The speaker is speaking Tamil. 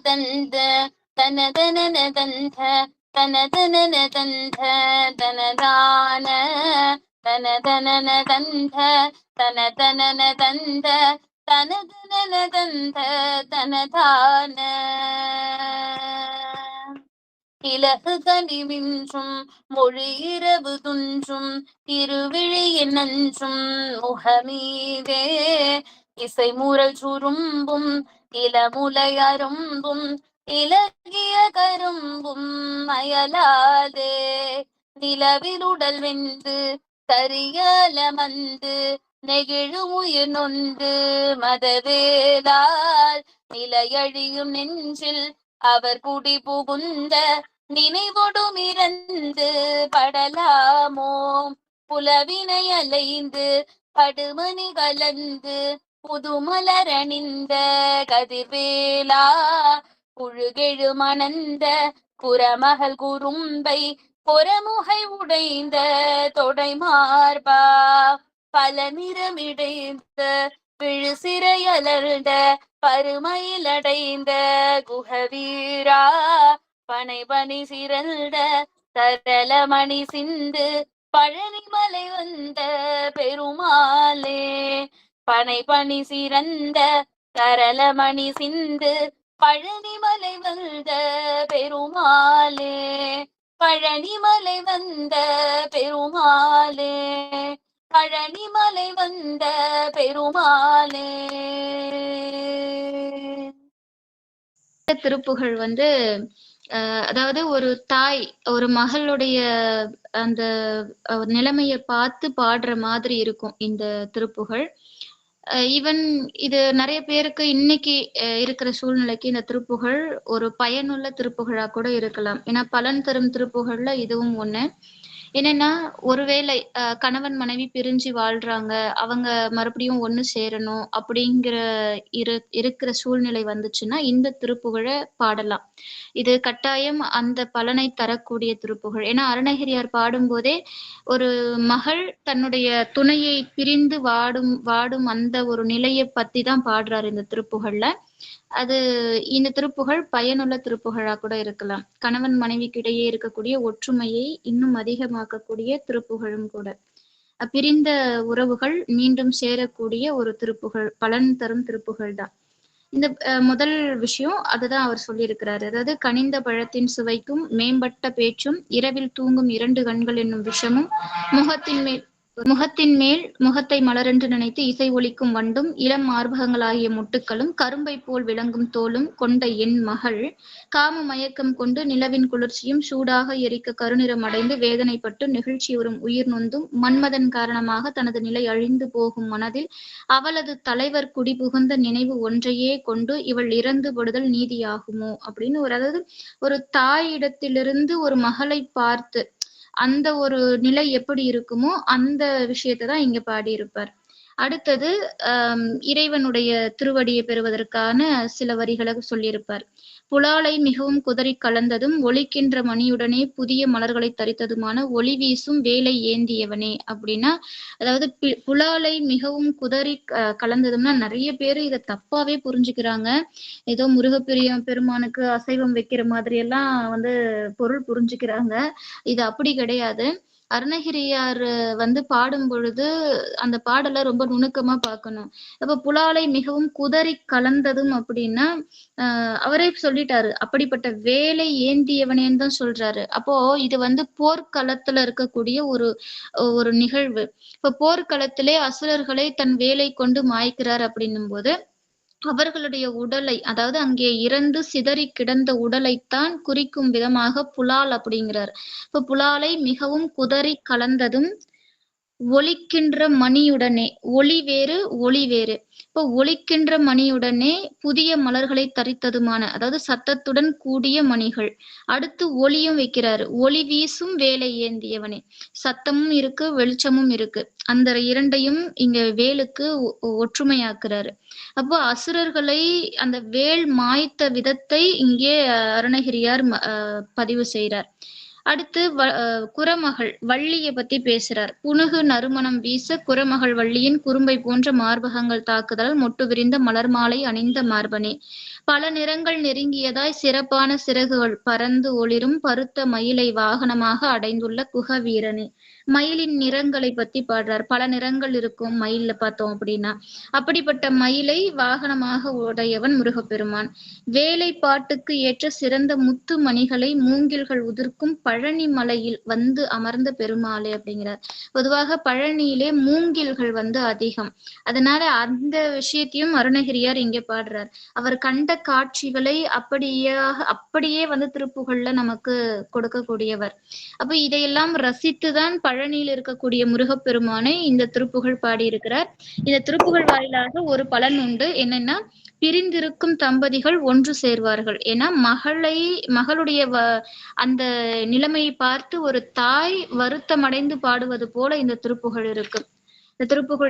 தந்த தன தன தந்த தன தன தந்த தனதான தன தன தந்த தன தன தந்த தன தன தந்த தனதான. இலகு கனிவின்றும் மொழி இரவு துன்றும் திருவிழியின் நன்றும் முகமீதே இசைமுரல் சுரும்பும் இளமுலையரும்பும் இலகிய கரும்பும் அயலாதே நிலவிலுடல் வெந்து கரியலமந்து நெகிழு உயிர் நொந்து மதவேலால் நிலையழியும் நெஞ்சில் அவர் குடி புகுந்த நினைவொடும் இறந்து படலாமோ? புலவினை அலைந்து படுமணி கலந்து புதுமலரணிந்த கதிர்வேலா புழுகெழு மணந்த புறமகள் குறும்பை பொறமுகை உடைந்த தொடை மார்பா பல நிறமிடைந்த விழு சிறையலர்ந்த பருமையிலடைந்த குஹவீரா பனை பனி சிறந்த தரளமணி சிந்து பழனிமலை வந்த பெருமாளே பனை பனி சிறந்த தரளமணி சிந்து பழனிமலை வந்த பெருமாளே பழனிமலை வந்த பெருமாளே பழனிமலை வந்த பெருமாளே. இந்த திருப்புகழ் வந்து அதாவது ஒரு தாய் ஒரு மகளுடைய அந்த நிலைமையை நிலைமைய பார்த்து பாடுற மாதிரி இருக்கும் இந்த திருப்புகழ். ஈவன் இது நிறைய பேருக்கு இன்னைக்கு இருக்கிற சூழ்நிலைக்கு இந்த திருப்புகழ் ஒரு பயனுள்ள திருப்புகழா கூட இருக்கலாம். ஏன்னா பலன் தரும் திருப்புகழ்ல இதுவும் ஒண்ணு. என்னன்னா ஒருவேளை அஹ், கணவன் மனைவி பிரிஞ்சு வாழ்றாங்க அவங்க மறுபடியும் ஒண்ணு சேரணும் அப்படிங்கிற இரு இருக்கிற சூழ்நிலை வந்துச்சுன்னா இந்த திருப்புகழை பாடலாம். இது கட்டாயம் அந்த பலனை தரக்கூடிய திருப்புகழ். ஏன்னா அருணகிரியார் பாடும்போதே ஒரு மகள் தன்னுடைய துணையை பிரிந்து வாடும் வாடும் அந்த ஒரு நிலையை பத்தி தான் பாடுறாரு இந்த திருப்புகழ்ல. அது இந்த திருப்புகழ் பயனுள்ள திருப்புகழா கூட இருக்கலாம். கணவன் மனைவிக்கு இடையே இருக்கக்கூடிய ஒற்றுமையை இன்னும் அதிகமாக்கக்கூடிய திருப்புகழும் கூட. பிரிந்த உறவுகள் மீண்டும் சேரக்கூடிய ஒரு திருப்புகழ் பலன் தரும் திருப்புகழ் தான். இந்த அஹ், முதல் விஷயம் அதுதான் அவர் சொல்லியிருக்கிறாரு. அதாவது கனிந்த பழத்தின் சுவைக்கும் மேம்பட்ட பேச்சும் இரவில் தூங்கும் இரண்டு கண்கள் என்னும் விஷமும் முகத்தின் மேல் முகத்தின் மேல் முகத்தை மலரென்று நினைத்து இசை ஒலிக்கும் வண்டும் இளம் மார்பகங்களாகிய முட்டுக்களும் கரும்பை போல் விளங்கும் தோலும் கொண்ட என் மகள் காம மயக்கம் கொண்டு நிலவின் குளிர்ச்சியும் சூடாக எரிக்க கருநிறம் அடைந்து வேதனைப்பட்டு நெகிழ்ச்சியுறும் உயிர் நொந்தும் மன்மதன் காரணமாக தனது நிலை அழிந்து போகும் மனதில் அவளது தலைவர் குடிபுகுந்த நினைவு ஒன்றையே கொண்டு இவள் இறந்து படுதல் நீதியாகுமோ? அப்படின்னு ஒரு அதாவது ஒரு தாயிடத்திலிருந்து ஒரு மகளை பார்த்து அந்த ஒரு நிலை எப்படி இருக்குமோ அந்த விஷயத்தை தான் இங்க பாடியிருப்பார். அடுத்தது ஆஹ் இறைவனுடைய திருவடியை பெறுவதற்கான சில வரிகளை சொல்லியிருப்பார். புலாலை மிகவும் குதறி கலந்ததும் ஒலிக்கின்ற மணியுடனே புதிய மலர்களை தரித்ததுமான ஒளி வீசும் வேலை ஏந்தியவனே அப்படின்னா அதாவது பி- புலாலை மிகவும் குதறி கலந்ததும்னா நிறைய பேர் இதை தப்பாவே புரிஞ்சுக்கிறாங்க. ஏதோ முருகப்பெரிய பெருமானுக்கு அசைவம் வைக்கிற மாதிரி எல்லாம் வந்து பொருள் புரிஞ்சுக்கிறாங்க. இது அப்படி கிடையாது. அருணகிரியார் வந்து பாடும் பொழுது அந்த பாடலை ரொம்ப நுணுக்கமா பார்க்கணும். அப்ப புலாலை மிகவும் குதறி கலந்ததும் அப்படின்னா அவரே சொல்லிட்டாரு அப்படிப்பட்ட வேலை ஏந்தியவனேன்னு தான் சொல்றாரு. அப்போ இது வந்து போர்க்களத்துல இருக்கக்கூடிய ஒரு ஒரு நிகழ்வு. இப்ப போர்க்களத்திலே அசுரர்களை தன் வேலை கொண்டு மாய்க்கிறார் அப்படின்னும் போது அவர்களுடைய உடலை அதாவது அங்கே இறந்து சிதறி கிடந்த உடலைத்தான் குறிக்கும் விதமாக புலால் அப்படிங்கிறார். இப்ப புலாலை மிகவும் குதறி கலந்ததும் ஒலிக்கின்ற மணியுடனே ஒளி வேறு ஒளி வேறு. இப்போ ஒலிக்கின்ற மணியுடனே புதிய மலர்களை தரித்ததுமான அதாவது சத்தத்துடன் கூடிய மணிகள். அடுத்து ஒளியும் வைக்கிறாரு. ஒளி வீசும் வேலை ஏந்தியவனே. சத்தமும் இருக்கு வெளிச்சமும் இருக்கு. அந்த இரண்டையும் இங்க வேலுக்கு ஒ- ஒற்றுமையாக்குறாரு. அப்போ அசுரர்களை அந்த வேல் மாய்த்த விதத்தை இங்கே அருணகிரியார் பதிவு செய்கிறார் அடுத்து வ- அஹ் வள்ளியை பத்தி பேசுறார். புனுகு நறுமணம் வீச குரமகள் வள்ளியின் குறும்பை போன்ற மார்பகங்கள் தாக்குதல் மொட்டு விரிந்த மலர் மாலை அணிந்த மார்பனே. பல நிறங்கள் நெருங்கியதாய் சிறப்பான சிறகுகள் பறந்து ஒளிரும் பருத்த மயிலை வாகனமாக அடைந்துள்ள குக வீரனே மயிலின் நிறங்களை பத்தி பாடுறார். பல நிறங்கள் இருக்கும் மயில்ல பார்த்தோம் அப்படின்னா. அப்படிப்பட்ட மயிலை வாகனமாக உடையவன் முருகப்பெருமான். வேலை பாட்டுக்கு ஏற்ற சிறந்த முத்து மணிகளை மூங்கில்கள் உதிர்க்கும் பழனி மலையில் வந்து அமர்ந்த பெருமாளே அப்படிங்கிறார். பொதுவாக பழனியிலே மூங்கில்கள் வந்து அதிகம். அதனால அந்த விஷயத்தையும் அருணகிரியார் இங்கே பாடுறார். அவர் கண்ட காட்சிகளை அப்படியே அப்படியே வந்து திருப்புகள்ல நமக்கு கொடுக்கக்கூடியவர். அப்ப இதையெல்லாம் ரசித்துதான் பழனியில் இருக்கக்கூடிய முருகப்பெருமானை இந்த திருப்புகழ் பாடியிருக்கிறார். இந்த திருப்புகழ் வாயிலாக ஒரு பலன் உண்டு. என்னன்னா பிரிந்திருக்கும் தம்பதிகள் ஒன்று சேர்வார்கள். ஏன்னா மகளை மகளுடைய வ- அந்த நிலைமையை பார்த்து ஒரு தாய் வருத்தமடைந்து பாடுவது போல இந்த திருப்புகழ் இருக்கு. இந்த திருப்புகழ்